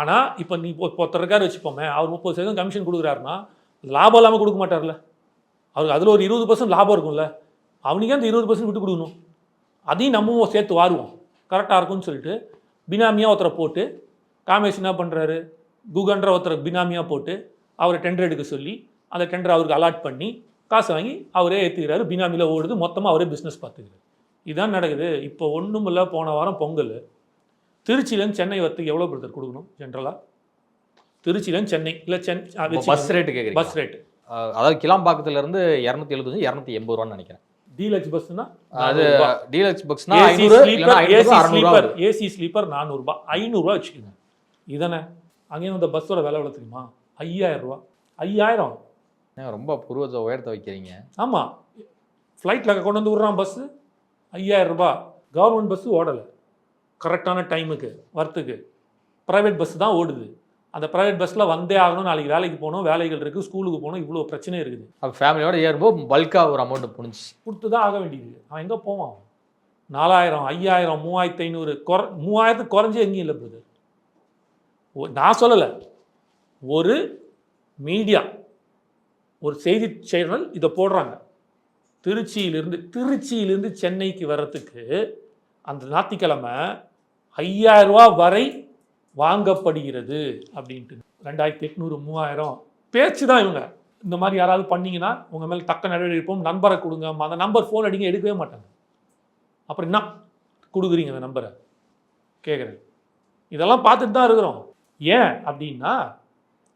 ஆனால் இப்போ நீ இப்போ ஒருத்தர் வச்சுப்போமே அவர் முப்பது சதவீதம் கமிஷன் கொடுக்குறாருன்னா லாபம் இல்லாமல் கொடுக்க மாட்டார்ல. அவருக்கு அதில் ஒரு இருபது பர்சன்ட் லாபம் இருக்கும்ல. அவனுக்கே அந்த இருபது பர்சன்ட் விட்டு கொடுக்கணும். அதையும் நம்மவும் சேர்த்து வாருவோம். கரெக்டாக இருக்கும்னு சொல்லிட்டு பினாமியாக ஒருத்தரை போட்டு காமேஷ் என்ன பண்ணுறாரு குகன்ற ஒருத்தரை பினாமியாக போட்டு அவரை டெண்டர் எடுக்க சொல்லி அந்த டெண்டர் அவருக்கு அலாட் பண்ணி காசு வாங்கி அவரே ஏற்றுக்கிறாரு பினாமியில் ஓடுது. மொத்தமாக அவரே பிஸ்னஸ் பார்த்துக்கிறாரு. இதான் நடக்குது. இப்போ ஒன்றும் இல்லை. போன வாரம் பொங்கல். திருச்சியிலேருந்து சென்னை வரத்துக்கு எவ்வளோ பிரதர் கொடுக்கணும்? ஜென்ரலாக திருச்சியிலேருந்து சென்னை. இல்லை சென் பஸ் ரேட்டு கேட்குறீங்க பஸ் ரேட்டு அதாவது கிளாம்பாக்கத்துல இருந்து இரநூத்தி எழுபத்தஞ்சு இரநூத்தி எண்பது ரூபான்னு நினைக்கிறேன் டீலக்ஸ் பஸ்னா அது deluxe பஸ்னா sleeper AC sleeper AC sleeper நானூறுபா. ஐநூறுரூவா வச்சுக்கோங்க. இதானே? அங்கேயும் அந்த பஸ்ஸோட விலை எவ்வளோ தெரியுமா? ஐயாயிரம் ரூபா. ஐயாயிரம். ரொம்ப பூர்வத்தை உயர்த்த வைக்கிறீங்க. ஆமாம் ஃப்ளைட்டில் கொண்டு வந்து விட்றான் பஸ்ஸு ஐயாயிரம் ரூபாய் கவர்மெண்ட் பஸ்ஸு ஓடலை. கரெக்டான டைமுக்கு வரத்துக்கு ப்ரைவேட் பஸ் தான் ஓடுது. அந்த ப்ரைவேட் பஸ்ஸில் வந்தே ஆகணும் நாளைக்கு வேலைக்கு போகணும் வேலைகள் இருக்குது ஸ்கூலுக்கு போகணும் இவ்வளோ பிரச்சனை இருக்குது. அப்போ ஃபேமிலியோட ஏறும்போது பல்காக ஒரு அமௌண்ட் புனிச்சு கொடுத்து தான் ஆக வேண்டியது. அவன் எங்கே போவான்? நாலாயிரம் ஐயாயிரம் மூவாயிரத்து ஐநூறு குற மூவாயிரத்துக்கு குறைஞ்சே எங்கேயும் இல்லை பிரதர் நான் சொல்லலை. ஒரு மீடியா ஒரு செய்தி சேனல் இதை போடுறாங்க. திருச்சியிலிருந்து திருச்சியிலிருந்து சென்னைக்கு வர்றதுக்கு அந்த ஞாயிற்றுக்கிழமை ஐயாயிரம் ரூபா வரை வாங்கப்படுகிறது அப்படின்ட்டு. ரெண்டாயிரத்தி எட்நூறு மூவாயிரம். பேச்சு தான் இவங்க. இந்த மாதிரி யாராவது பண்ணிங்கன்னா உங்கள் மேலே தக்க நடவடிக்கை எடுப்போம் நம்பரை கொடுங்க. அந்த நம்பர் ஃபோன் அடிங்க எடுக்கவே மாட்டாங்க. அப்புறம் என்ன கொடுக்குறீங்க அந்த நம்பரை கேட்குறேன் இதெல்லாம் பார்த்துட்டு தான் இருக்கிறோம். ஏன் அப்படின்னா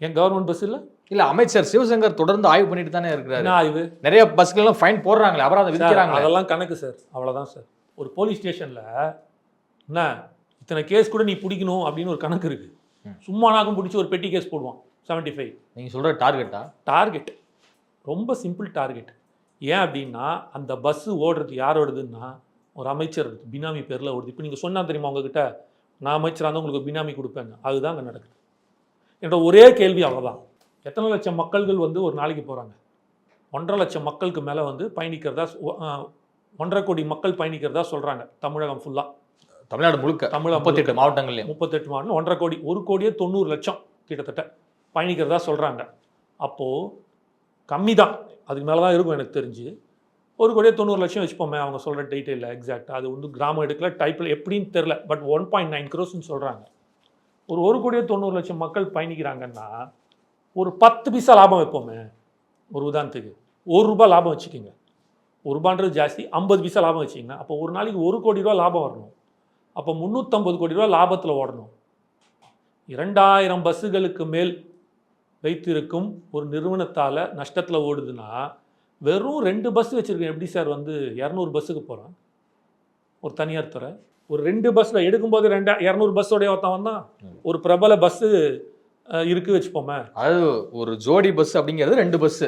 என் கவர்மெண்ட் பஸ் இல்லை? இல்ல அமைச்சர் சிவசங்கர் தொடர்ந்து ஆய்வு பண்ணிட்டு தானே இருக்கிறாரு. என்ன ஆய்வு? நிறைய பஸ்கள் ஃபைன் போடுறாங்களே அபராதம் சார், விதிக்கிறாங்களே. அதெல்லாம் கணக்கு சார் அவ்வளோதான் சார். ஒரு போலீஸ் ஸ்டேஷனில் என்ன இத்தனை கேஸ் கூட நீ பிடிக்கணும் அப்படின்னு ஒரு கணக்கு இருக்கு. சும்மா நாக்கும் பிடிச்சி ஒரு பெட்டி கேஸ் போடுவான் செவன்ட்டி ஃபைவ் நீங்க சொல்ற டார்கெட்டா டார்கெட் ரொம்ப சிம்பிள் டார்கெட் ஏன் அப்படின்னா அந்த பஸ்ஸு ஓடுறது யார் ஓடுதுன்னா ஒரு அமைச்சர் பினாமி பேரில் ஓடுது. இப்போ நீங்கள் சொன்னா தெரியுமா உங்ககிட்ட நான் அமைச்சராக இருந்தால் உங்களுக்கு பினாமி கொடுப்பேன்னு. அதுதான் அங்கே நடக்குது. என்ற ஒரே கேள்வி அவ்வளோதான் எத்தனை லட்சம் மக்கள்கள் வந்து ஒரு நாளைக்கு போகிறாங்க ஒன்றரை லட்சம் மக்களுக்கு மேலே வந்து பயணிக்கிறதா ஒன்றரை கோடி மக்கள் பயணிக்கிறதா சொல்கிறாங்க தமிழகம் ஃபுல்லாக தமிழ்நாடு முழுக்க தமிழகம் முப்பத்தெட்டு மாவட்டங்கள்லயும். முப்பத்தெட்டு மாவட்டம் ஒன்றரை கோடி ஒரு கோடியே தொண்ணூறு லட்சம் கிட்டத்தட்ட பயணிக்கிறதா சொல்கிறாங்க அப்போது கம்மி தான். அதுக்கு மேலே தான் இருக்கும் எனக்கு தெரிஞ்சு. ஒரு கோடியே தொண்ணூறு லட்சம் வச்சுப்போமே அவங்க சொல்கிற டீட்டெயிலில் எக்ஸாக்ட் அது வந்து கிராமம் எடுக்கல டைப்பில் எப்படின்னு தெரில பட் ஒன் பாயிண்ட் நைன் க்ரோஸ்ன்னு சொல்கிறாங்க ஒரு ஒரு கோடியே தொண்ணூறு லட்சம் மக்கள் பயணிக்கிறாங்கன்னா ஒரு பத்து பைசா லாபம் வைப்போமே ஒரு உதாரணத்துக்கு. ஒரு ரூபாய் லாபம் வச்சுக்கோங்க. ஒரு ரூபான்றது ஜாஸ்தி ஐம்பது பைசா லாபம் வச்சிங்கன்னா அப்போ ஒரு நாளைக்கு ஒரு கோடி ரூபா லாபம் வரணும். அப்போ முந்நூற்றம்பது கோடி ரூபா லாபத்தில் ஓடணும். இரண்டாயிரம் பஸ்ஸுகளுக்கு மேல் வைத்திருக்கும் ஒரு நிறுவனத்தால் நஷ்டத்தில் ஓடுதுன்னா வெறும் ரெண்டு பஸ் வச்சுருக்கேன். எப்படி சார் வந்து இரநூறு பஸ்ஸுக்கு போகிறேன் ஒரு தனியார் துறை. ஒரு ரெண்டு பஸ்ஸில் எடுக்கும்போது ரெண்டா இரநூறு பஸ்ஸோடைய ஒருத்தன் வந்தான். ஒரு பிரபல பஸ்ஸு இருக்குது வச்சுப்போமே. அதாவது ஒரு ஜோடி பஸ் அப்படிங்கிறது ரெண்டு பஸ்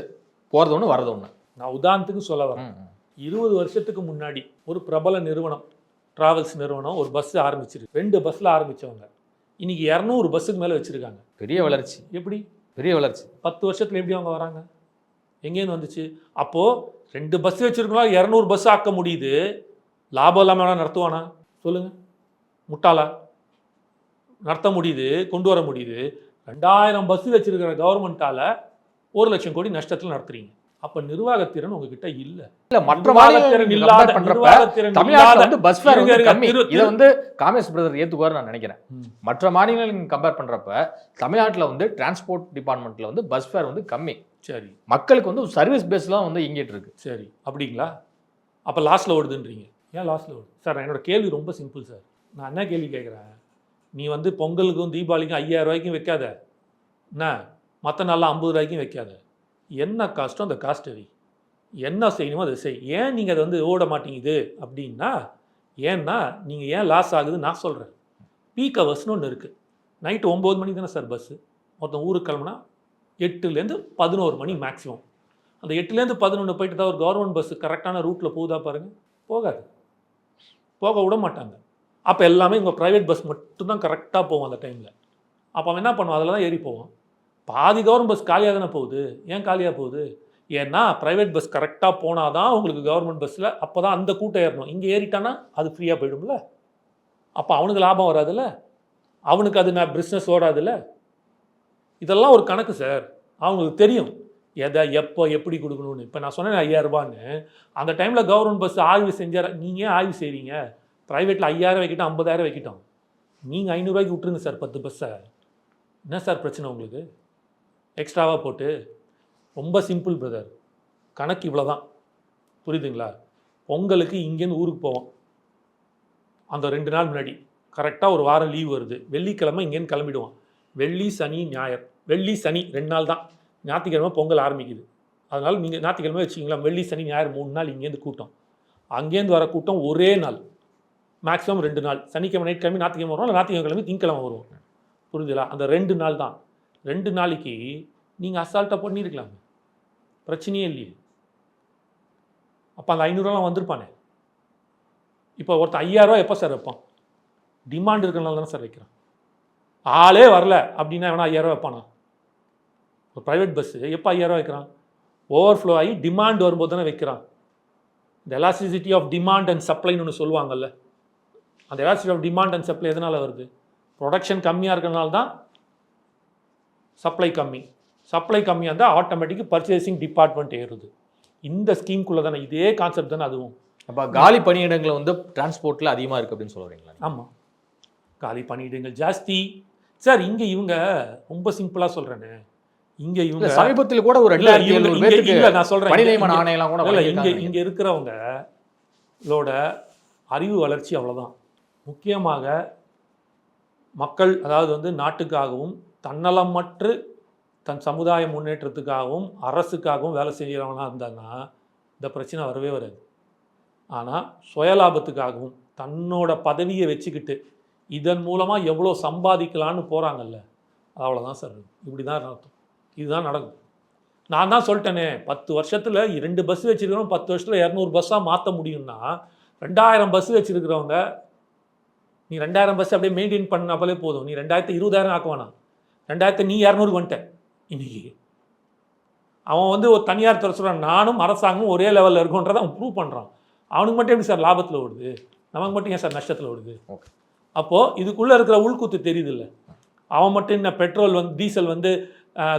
போறது ஒண்ணு வரது ஒண்ணு. நான் உதாரணத்துக்கு சொல்ல வரேன். இருபது வருஷத்துக்கு முன்னாடி ஒரு பிரபல நிறுவனம் டிராவல்ஸ் நிறுவனம் ஒரு பஸ் ஆரம்பிச்சிருக்கு ரெண்டு பஸ்ஸில் ஆரம்பித்தவங்க இன்னைக்கு இரநூறு பஸ்ஸுக்கு மேலே வச்சுருக்காங்க. பெரிய வளர்ச்சி. எப்படி? பெரிய வளர்ச்சி. பத்து வருஷத்துல எப்படி அவங்க வராங்க? எங்கேருந்து வந்துச்சு? அப்போது ரெண்டு பஸ் வச்சுருக்கலாம் இரநூறு பஸ் ஆக்க முடியுது. லாபம் இல்லாமல் நடத்துவானா? சொல்லுங்க. முட்டாளா? நடத்த முடியுது கொண்டு வர முடியுது. ரெண்டாயிரம் பஸ் வச்சிருக்கிற கவர்மெண்ட்டால் ஒரு லட்சம் கோடி நஷ்டத்தில் நடத்துறீங்க. அப்போ நிர்வாகத்திறன் உங்ககிட்ட இல்லை. இல்ல மற்ற நிர்வாகத்திறன் இல்லாத நிர்வாகத்திறன் தமிழ்நாட்டுல வந்து பஸ் ஃபேர் வந்து கம்மி. இதை வந்து காமேஷ் பிரதர் ஏத்துக்குவாரு நான் நினைக்கிறேன். மற்ற மாநிலங்கள் கம்பேர் பண்றப்ப தமிழ்நாட்டுல வந்து டிரான்ஸ்போர்ட் டிபார்ட்மெண்ட்ல வந்து பஸ் ஃபேர் வந்து கம்மி. சரி. மக்களுக்கு வந்து சர்வீஸ் பேஸ்லாம் வந்து இயங்கிட்டு இருக்கு. சரி. அப்படிங்களா? அப்போ லாஸ்ட்டில் ஓடுதுன்றீங்க. ஏன் லாஸ்ட்டில் ஓடுது? சார் என்னோட கேள்வி ரொம்ப சிம்பிள் சார். நான் என்ன கேள்வி கேட்குறேன் நீ வந்து பொங்கலுக்கும் தீபாவளிக்கும் ஐயாயிரம் ரூபாய்க்கும் வைக்காத. என்ன? மற்ற நாளில் ஐம்பது ரூபாய்க்கும் வைக்காத. என்ன காஸ்ட்டோ அந்த காஸ்ட் என்ன செய்யணுமோ அதை செய். ஏன் நீங்கள் அதை வந்து ஓட மாட்டேங்குது அப்படின்னா ஏன்னா நீங்கள் ஏன் லாஸ் ஆகுது நான் சொல்கிறேன் பீக் ஹவர்ஸ்னு ஒன்று இருக்குது நைட்டு ஒம்பது மணிக்கு தானே சார் பஸ்ஸு மொத்தம் ஊருக்கு கிளம்புனா எட்டுலேருந்து பதினோரு மணி மேக்ஸிமம் அந்த எட்டுலேருந்து பதினொன்று போயிட்டு தான் ஒரு கவர்மெண்ட் பஸ்ஸு கரெக்டான ரூட்டில் போகுதா பாருங்கள் போகாது. போக விட மாட்டாங்க. அப்போ எல்லாமே இவங்க ப்ரைவேட் பஸ் மட்டும்தான் கரெக்டாக போகும் அந்த டைமில் அப்போ அவன் என்ன பண்ணுவான்? அதில் தான் ஏறி போவோம் பாதி கவர்மெண்ட் பஸ் காலியாக தானே போகுது? ஏன் காலியாக போகுது? ஏன்னா ப்ரைவேட் பஸ் கரெக்டாக போனால் தான் உங்களுக்கு கவர்மெண்ட் பஸ்ஸில் அப்போ தான் அந்த கூட்டம் ஏறணும். இங்கே ஏறிட்டானா அது ஃப்ரீயாக போயிடும்ல. அப்போ அவனுக்கு லாபம் வராதுல்ல? அவனுக்கு அது நான் பிஸ்னஸ் ஓடாதுல்ல? இதெல்லாம் ஒரு கணக்கு சார் அவங்களுக்கு தெரியும். எதை எப்போ எப்படி கொடுக்கணும்னு. இப்போ நான் சொன்னேன் ஐயாயிரம் ரூபான்னு. அந்த டைமில் கவர்மெண்ட் பஸ் ஆய்வு செஞ்சார்? நீங்கள் ஏன் ஆய்வு செய்வீங்க ப்ரைவேட்டில் ஐயாயிரம் வைக்கட்டும் ஐம்பதாயிரம் வைக்கட்டும். நீங்கள் ஐநூறுரூவாய்க்கு விட்டுருங்க சார் பத்து பஸ்ஸை என்ன சார் பிரச்சனை உங்களுக்கு? எக்ஸ்ட்ராவாக போட்டு. ரொம்ப சிம்பிள் பிரதர் கணக்கு இவ்வளோ தான் புரியுதுங்களா? பொங்கலுக்கு இங்கேருந்து ஊருக்கு போவோம். அந்த ரெண்டு நாள் முன்னாடி. கரெக்டாக ஒரு வாரம் லீவ் வருது. வெள்ளிக்கிழமை இங்கேருந்து கிளம்பிடுவோம். வெள்ளி சனி ஞாயிறு. வெள்ளி சனி ரெண்டு நாள் தான். ஞாயிற்றுக்கிழமை பொங்கல் ஆரம்பிக்குது. அதனால் நீங்கள் ஞாயிற்றுக்கிழமை வச்சிங்களா வெள்ளி சனி ஞாயிறு மூணு நாள் இங்கேருந்து கூட்டம். அங்கேருந்து வர கூட்டம் ஒரே நாள். மேக்ஸிமம் ரெண்டு நாள். சனிக்கிழமை நைட் கிழமை ஞாத்திக்கிழமை வருவோம் ஞாத்திக்கிழமை கிழமை திங்கக்கிழமை வருவோம். புரிஞ்சுதா? அந்த ரெண்டு நாள் தான். ரெண்டு நாளைக்கு நீங்கள் அசால்ட்டாக பண்ணியிருக்கலாம் பிரச்சனையே இல்லையே. அப்போ அந்த ஐநூறுரூவா வந்திருப்பானே. இப்போ ஒருத்தர் ஐயாயிரரூவா எப்போ சார் வைப்பான்? டிமாண்ட் இருக்கிறனால தானே சார் வைக்கிறான். ஆளே வரல அப்படின்னா எவனா ஐயாயிரரூவா வைப்பானா? ஒரு ப்ரைவேட் பஸ்ஸு எப்போ ஐயாயிரரூவா வைக்கிறான்? ஓவர்ஃப்ளோ ஆகி டிமாண்ட் வரும்போது தானே வைக்கிறான். இந்த எலாஸ்டிசிட்டி ஆஃப் டிமாண்ட் அண்ட் சப்ளைன்னு ஒன்று சொல்லுவாங்கல்ல. அந்த elasticity of demand and supply எதனால் வருது? ப்ரொடக்ஷன் கம்மியாக இருக்கிறனால தான் சப்ளை கம்மி. சப்ளை கம்மியாக இருந்தால் ஆட்டோமேட்டிக் பர்ச்சேசிங் டிபார்ட்மெண்ட் ஏறுது. இந்த ஸ்கீம்குள்ளே தானே இதே கான்செப்ட் தானே அதுவும். அப்போ காலி பணியிடங்கள் வந்து டிரான்ஸ்போர்ட்டில் அதிகமாக இருக்குது அப்படின்னு சொல்ல வரீங்களா ஆமாம் காலி பணியிடங்கள் ஜாஸ்தி. சார் இங்கே இவங்க ரொம்ப சிம்பிளாக சொல்கிறேனே இங்கே இவங்க சமீபத்தில் கூட ஒரு இல்ல, நான் சொல்றேன். பணி இங்க- நியமன இங்க- ஆணையெல்லாம் கூட இல்ல, இங்க. இங்க இருக்கிறவங்களோட அறிவு வளர்ச்சி அவ்வளவுதான். முக்கியமாக மக்கள் அதாவது வந்து நாட்டுக்காகவும் தன்னலமற்று தன் சமுதாய முன்னேற்றத்துக்காகவும் அரசுக்காகவும் வேலை செய்கிறவனாக இருந்தாங்கன்னா இந்த பிரச்சனை வரவே வராது. ஆனால் சுயலாபத்துக்காகவும் தன்னோட பதவியை வச்சுக்கிட்டு இதன் மூலமாக எவ்வளோ சம்பாதிக்கலான்னு போகிறாங்கல்ல அவ்வளோதான் சார். இப்படி தான் அர்த்தம். இதுதான் நடக்கும். நான் தான் சொல்லிட்டேனே பத்து வருஷத்தில் ரெண்டு பஸ் வச்சுருக்கிறவங்க பத்து வருஷத்தில் இரநூறு பஸ்ஸாக மாற்ற முடியும்னா ரெண்டாயிரம் பஸ் வச்சிருக்கிறவங்க நீ ரெண்டாயிரம் பஸ் அப்படியே மெயின்டைன் பண்ணாலே போதும். நீ ரெண்டாயிரத்தி இருபதாயிரம் ஆக்க வேணாம் ரெண்டாயிரத்தி நீ இரநூறு வந்துட்ட. இன்னைக்கு. அவன் வந்து ஒரு தனியார் துறை சொல்கிறான் நானும் அரசாங்கமும் ஒரே லெவலில் இருக்குன்றதை அவன் ப்ரூவ் பண்ணுறான் அவனுக்கு மட்டும் எப்படி சார் லாபத்தில் ஓடுது? நமக்கு மட்டும் ஏன் சார் நஷ்டத்தில் ஓடுது. அப்போது இதுக்குள்ளே இருக்கிற உள்குத்து தெரியுதுல்ல. அவன் மட்டும் என்ன பெட்ரோல் வந்து டீசல் வந்து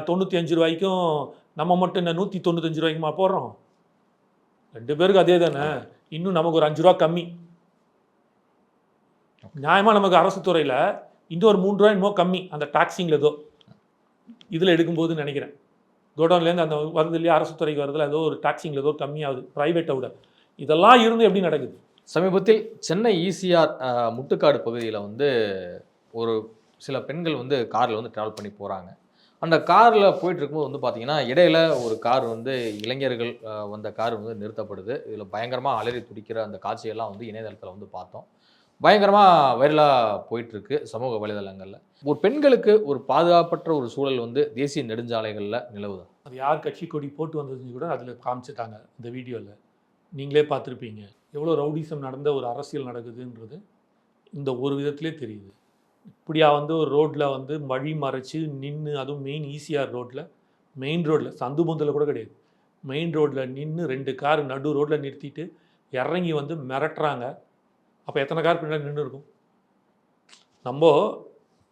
தொண்ணூற்றி அஞ்சு ரூபாய்க்கும் நம்ம மட்டும் என்ன நூற்றி தொண்ணூத்தஞ்சு ரூபாய்க்குமா போடுறோம்? ரெண்டு பேருக்கு அதே தானே. இன்னும் நமக்கு ஒரு அஞ்சு ரூபா கம்மி. நியாயமாக நமக்கு அரசு துறையில் இன்னும் ஒரு மூணு ரூபாய் இன்னும் கம்மி அந்த டாக்ஸிங்கில் ஏதோ. இதில் எடுக்கும்போதுன்னு நினைக்கிறேன். கோடவுன்லேருந்து அந்த வருது இல்லையா அரசு துறைக்கு வரதுல ஏதோ ஒரு டாக்ஸிங்கில் ஏதோ கம்மியாகுது ப்ரைவேட்டை விட. இதெல்லாம் இருந்து எப்படி நடக்குது? சமீபத்தில் சென்னை ஈசிஆர் முட்டுக்காடு பகுதியில் வந்து ஒரு சில பெண்கள் வந்து காரில் வந்து ட்ராவல் பண்ணி போகிறாங்க அந்த காரில் போயிட்டு இருக்கும்போது வந்து பார்த்தீங்கன்னா இடையில ஒரு கார் வந்து இளைஞர்கள் வந்த கார் வந்து நிறுத்தப்படுது. இதில் பயங்கரமாக அலறி துடிக்கிற அந்த காட்சியெல்லாம் வந்து இணையதளத்தில் வந்து பார்த்தோம். பயங்கரமாக வைரலாக போயிட்டுருக்கு சமூக வலைதளங்களில். ஒரு பெண்களுக்கு ஒரு பாதுகாப்பற்ற ஒரு சூழல் வந்து தேசிய நெடுஞ்சாலைகளில் நிலவுது? அது யார் கட்சி கொடி போட்டு வந்ததுன்னு கூட அதில் காமிச்சிட்டாங்க இந்த வீடியோவில் நீங்களே பார்த்துருப்பீங்க. எவ்வளோ ரவுடிசம் நடந்த ஒரு அரசியல் நடக்குதுன்றது இந்த ஒரு விதத்திலே தெரியுது. இப்படியா வந்து ஒரு ரோட்டில் வந்து வழி மறைச்சி நின்று அதுவும் மெயின் ஈசிஆர் ரோட்டில் மெயின் ரோட்டில் சந்து பொந்தில் கூட கிடையாது. மெயின் ரோட்டில் நின்று ரெண்டு கார் நடு ரோட்டில் நிறுத்திட்டு இறங்கி வந்து மிரட்டுறாங்க. அப்போ எத்தனை கார் பின்னாடி நின்று இருக்கும் நம்ம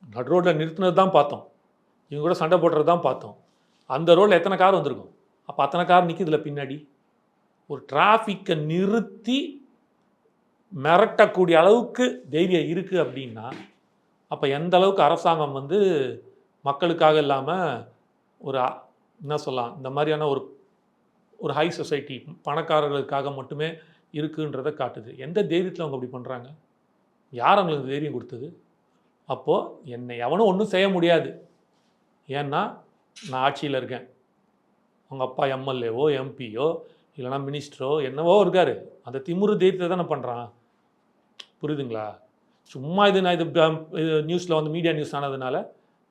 நடு ரோட்டில் நிறுத்தினது தான் பார்த்தோம். இவங்க கூட சண்டை போடுறது தான் பார்த்தோம். அந்த ரோட்டில் எத்தனை கார் வந்திருக்கும்? அப்போ அத்தனை கார் நிற்குதுல பின்னாடி. ஒரு டிராஃபிக்கை நிறுத்தி மிரட்டக்கூடிய அளவுக்கு தைரியம் இருக்குது அப்படின்னா அப்போ எந்த அளவுக்கு அரசாங்கம் வந்து மக்களுக்காக இல்லாமல் ஒரு என்ன சொல்லலாம் இந்த மாதிரியான ஒரு ஒரு ஹை சொசைட்டி பணக்காரர்களுக்காக மட்டுமே இருக்குன்றதை காட்டுது. எந்த தைரியத்தில் அவங்க அப்படி பண்ணுறாங்க யார் அவங்களுக்கு தைரியம் கொடுத்தது? அப்போது என்னை எவனும் ஒன்றும் செய்ய முடியாது. ஏன்னா நான் ஆட்சியில் இருக்கேன். அவங்க அப்பா எம்எல்ஏவோ எம்பியோ இல்லைனா மினிஸ்டரோ என்னவோ இருக்கார். அந்த திமுரு தைரியத்தை தானே பண்ணுறான் புரியுதுங்களா? சும்மா இது நான் இது நியூஸில் வந்து மீடியா நியூஸ் ஆனதுனால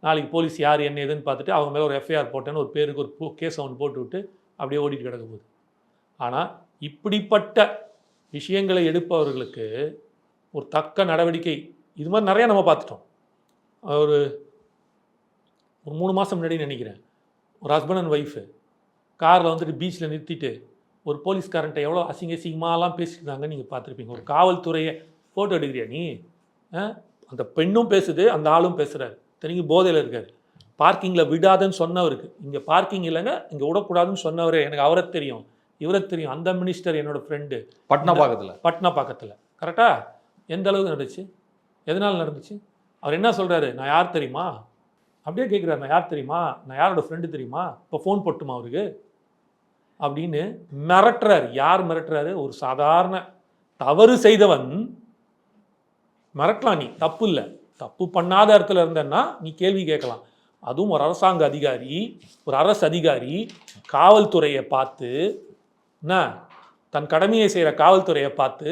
நாளைக்கு போலீஸ் யார் என்ன ஏதுன்னு பார்த்துட்டு அவங்க மேலே ஒரு எஃப்ஐஆர் போட்டேன்னு ஒரு பேருக்கு ஒரு கேஸ் ஒன்று போட்டு விட்டு அப்படியே ஓடிட்டு கிடக்க போகுது. ஆனால் இப்படிப்பட்ட விஷயங்களை எடுப்பவர்களுக்கு ஒரு தக்க நடவடிக்கை. இது மாதிரி நிறையா நம்ம பார்த்துட்டோம். ஒரு ஒரு மூணு மாதம் முன்னாடி நினைக்கிறேன். ஒரு ஹஸ்பண்ட் அண்ட் ஒய்ஃபு காரில் வந்துட்டு பீச்சில் நிறுத்திட்டு ஒரு போலீஸ்காரன்ட்ட எவ்வளோ அசிங்க அசிங்கமாலாம் பேசியிருந்தாங்க நீங்கள் பார்த்துருப்பீங்க. ஒரு காவல்துறையை ஃபோட்டோ எடுக்கிறியா நீ? அந்த பெண்ணும் பேசுது அந்த ஆளும் பேசுகிறாரு தெரிஞ்சு போதையில் இருக்கார். பார்க்கிங்கில் விடாதுன்னு சொன்னவருக்கு. இங்கே பார்க்கிங் இல்லைங்க இங்கே விடக்கூடாதுன்னு சொன்னவர் எனக்கு அவரை தெரியும். இவரை தெரியும். அந்த மினிஸ்டர் என்னோட ஃப்ரெண்டு பட்னா பாக்கத்தில். பட்னா பக்கத்தில். கரெக்டாக எந்த அளவுக்கு நடந்துச்சு? எதனால் நடந்துச்சு? அவர் என்ன சொல்கிறாரு நான் யார் தெரியுமா? அப்படியே கேட்குறாரு நான் யார் தெரியுமா? நான் யாரோட ஃப்ரெண்டு தெரியுமா? இப்போ ஃபோன் போட்டுமா அவருக்கு? அப்படின்னு மிரட்டுறாரு. யார் மிரட்டுறாரு? ஒரு சாதாரண தவறு செய்தவன். மிரட்டலாம் நீ. தப்பு இல்லை. தப்பு பண்ணாத இடத்துல இருந்தேன்னா நீ கேள்வி கேட்கலாம். அதுவும் ஒரு அரசாங்க அதிகாரி ஒரு அரசு அதிகாரி காவல்துறையை பார்த்து என்ன? தன் கடமையை செய்கிற காவல்துறையை பார்த்து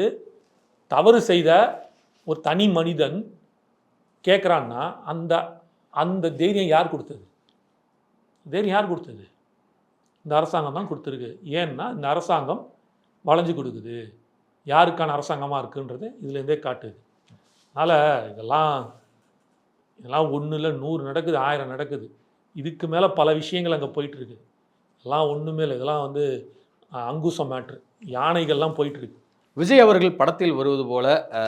தவறு செய்த ஒரு தனி மனிதன் கேட்குறான்னா அந்த அந்த தைரியம் யார் கொடுத்தது? தைரியம் யார் கொடுத்தது? இந்த அரசாங்கம் தான் கொடுத்துருக்கு. ஏன்னா இந்த அரசாங்கம் வளைஞ்சு கொடுக்குது. யாருக்கான அரசாங்கமாக இருக்குன்றது இதுலேருந்தே காட்டுது. அதனால் இதெல்லாம் இதெல்லாம் ஒன்று இல்லை நூறு நடக்குது ஆயிரம் நடக்குது. இதுக்கு மேலே பல விஷயங்கள் அங்கே போயிட்டுருக்கு இதெல்லாம் ஒன்றுமே இல்லை. இதெல்லாம் வந்து அஹ், அங்குசம் மேட்ரு யானைகள்லாம் போயிட்டுருக்கு. விஜய் அவர்கள் படத்தில் வருவது போல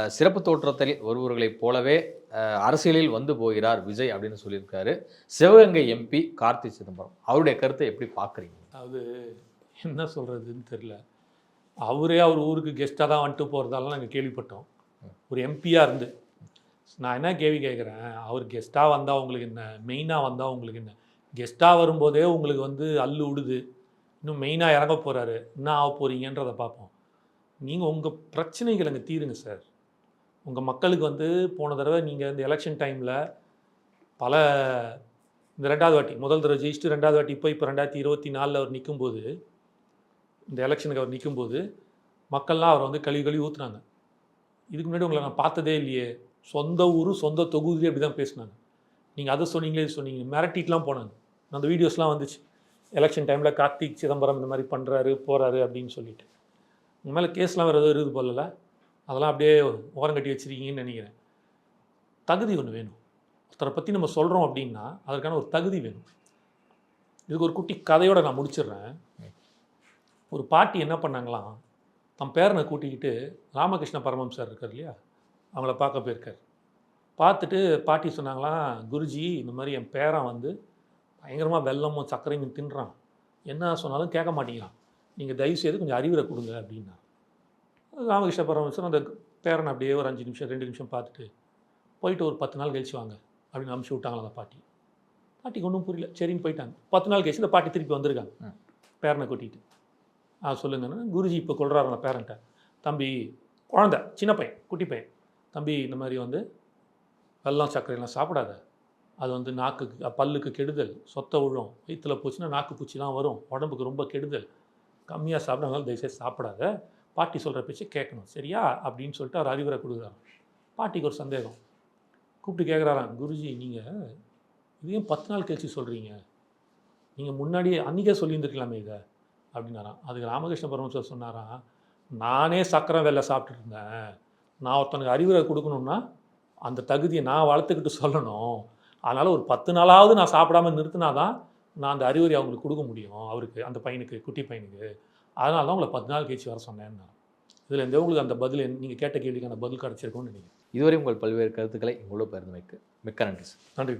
சிறப்பு தோற்றத்தில் வருபவர்களைப் போலவே அரசியலில் வந்து போகிறார் விஜய் அப்படின்னு சொல்லியிருக்காரு. சிவகங்கை எம்பி கார்த்தி சிதம்பரம். அவருடைய கருத்தை எப்படி பார்க்குறீங்க? அதாவது என்ன சொல்கிறதுன்னு தெரில அவரே அவர் ஊருக்கு கெஸ்ட்டாக தான் வந்துட்டு போகிறதாலாம் நாங்கள் கேள்விப்பட்டோம். ஒரு எம்பியாக இருந்து. நான் என்ன கேள்வி கேட்குறேன்? அவர் கெஸ்ட்டாக வந்தால் உங்களுக்கு என்ன? மெயினாக வந்தால் உங்களுக்கு என்ன? கெஸ்ட்டாக வரும்போதே உங்களுக்கு வந்து அல்லு விடுது இன்னும் மெயினாக இறங்க போகிறாரு என்ன ஆக போகிறீங்கன்றதை பார்ப்போம். நீங்கள் உங்கள் பிரச்சனைகள் அங்கே தீருங்க சார் உங்கள் மக்களுக்கு வந்து போன தடவை நீங்கள் இந்த எலெக்ஷன் டைமில் பல இந்த ரெண்டாவது வாட்டி முதல் தடவை ஜெயிச்சுட்டு ரெண்டாவது வாட்டி இப்போ இப்போ ரெண்டாயிரத்தி இருபத்தி நாலில் அவர் நிற்கும்போது இந்த எலெக்ஷனுக்கு அவர் நிற்கும்போது மக்கள்லாம் அவரை வந்து கழுவி கழுவி ஊற்றுனாங்க இதுக்கு முன்னாடி உங்களை நான் பார்த்ததே இல்லையே. சொந்த ஊர் சொந்த தொகுதி அப்படி தான் பேசினாங்க. நீங்கள் அதை சொன்னீங்களே சொன்னீங்க. மிரட்டிட்டுலாம் போனாங்க. அந்த வீடியோஸ்லாம் வந்துச்சு. எலெக்ஷன் டைமில் கார்த்திக் சிதம்பரம் இந்த மாதிரி பண்ணுறாரு போகிறாரு அப்படின்னு சொல்லிட்டு. உங்கள் மேலே கேஸ்லாம் வேறு எதுவும் இருக்குது போலல. அதெல்லாம் அப்படியே ஓரம் கட்டி வச்சிருக்கீங்கன்னு நினைக்கிறேன். தகுதி ஒன்று வேணும். ஒருத்தரை பற்றி நம்ம சொல்கிறோம் அப்படின்னா அதற்கான ஒரு தகுதி வேணும். இதுக்கு ஒரு குட்டி கதையோட நான் முடிச்சிடுறேன். ஒரு பாட்டி என்ன பண்ணாங்களாம்? தன் பேரனை கூட்டிக்கிட்டு ராமகிருஷ்ண பரமம் சார் இருக்கார் இல்லையா? அவங்கள பார்க்க போயிருக்கார். பார்த்துட்டு பாட்டி சொன்னாங்களாம் குருஜி இந்த மாதிரி என் பேரன் வந்து பயங்கரமாக வெள்ளமும் சர்க்கரையும் தின்றான். என்ன சொன்னாலும் கேட்க மாட்டேங்கிறான். நீங்கள் தயவு செய்து கொஞ்சம் அறிவுரை கொடுங்க அப்படின்னா. ராமகிருஷ்ண பரமஹம்சர் அந்த பேரனை அப்படியே ஒரு அஞ்சு நிமிஷம் ரெண்டு நிமிஷம் பார்த்துட்டு போயிட்டு ஒரு பத்து நாள் கழிச்சு வாங்க அப்படின்னு அனுப்பிச்சி விட்டாங்களா அந்த பாட்டி. பாட்டிக்கு ஒன்றும் புரியல. சரின்னு போயிட்டாங்க. பத்து நாள் கழிச்சு இந்த பாட்டி திருப்பி வந்திருக்காங்க. பேரனை கூட்டிகிட்டு ஆ சொல்லுங்கன்னு குருஜி இப்போ கொள்றாரு அந்த பேரண்ட்டை தம்பி குழந்த சின்ன பையன் குட்டி பையன். தம்பி இந்த மாதிரி வந்து வெல்லம் சர்க்கரைலாம் சாப்பிடாத. அது வந்து நாக்குக்கு பல்லுக்கு கெடுதல் சொத்த விழும் வயிற்றுல போச்சுன்னா நாக்கு பூச்சிலாம் வரும் உடம்புக்கு ரொம்ப கெடுதல். கம்மியாக சாப்பிட்றதுனால தயவுசெய்து சாப்பிடாத. பாட்டி சொல்கிற பேச்சு கேட்கணும். சரியா? அப்படின்னு சொல்லிட்டு அவர் அறிவுரை கொடுக்குறாரு. பாட்டிக்கு ஒரு சந்தேகம். கூப்பிட்டு கேட்குறாராம் குருஜி நீங்கள் இதையும் பத்து நாள் கழிச்சு சொல்கிறீங்க நீங்கள் முன்னாடியே அன்றைக்கே சொல்லியிருந்துருக்கலாமே இதை. அப்படின்னாராம். அதுக்கு ராமகிருஷ்ண பரமேஸ்வர் சொன்னாராம் நானே சக்கரை வெள்ளை சாப்பிட்டுட்டு இருந்தேன். நான் ஒருத்தனுக்கு அறிவுரை கொடுக்கணும்னா அந்த தகுதியை நான் வளர்த்துக்கிட்டு சொல்லணும். அதனால் ஒரு பத்து நாளாவது நான் சாப்பிடாம நிறுத்தினா தான் நான் அந்த அறிவுரை அவங்களுக்கு கொடுக்க முடியும் அவருக்கு அந்த பையனுக்கு குட்டி பையனுக்கு. அதனால தான் உங்களை பத்து நாள் கழிச்சு வர சொன்னேன்னா இதில் இந்த உங்களுக்கு அந்த பதில் நீங்கள் கேட்ட கேள்விக்கான பதில் கிடச்சிருக்கும்னு நினைக்கிறேன். இதுவரை உங்கள் பல்வேறு கருத்துக்களை உங்களோட பகிர்ந்தமைக்கு மிக்க நன்றி சார். நன்றி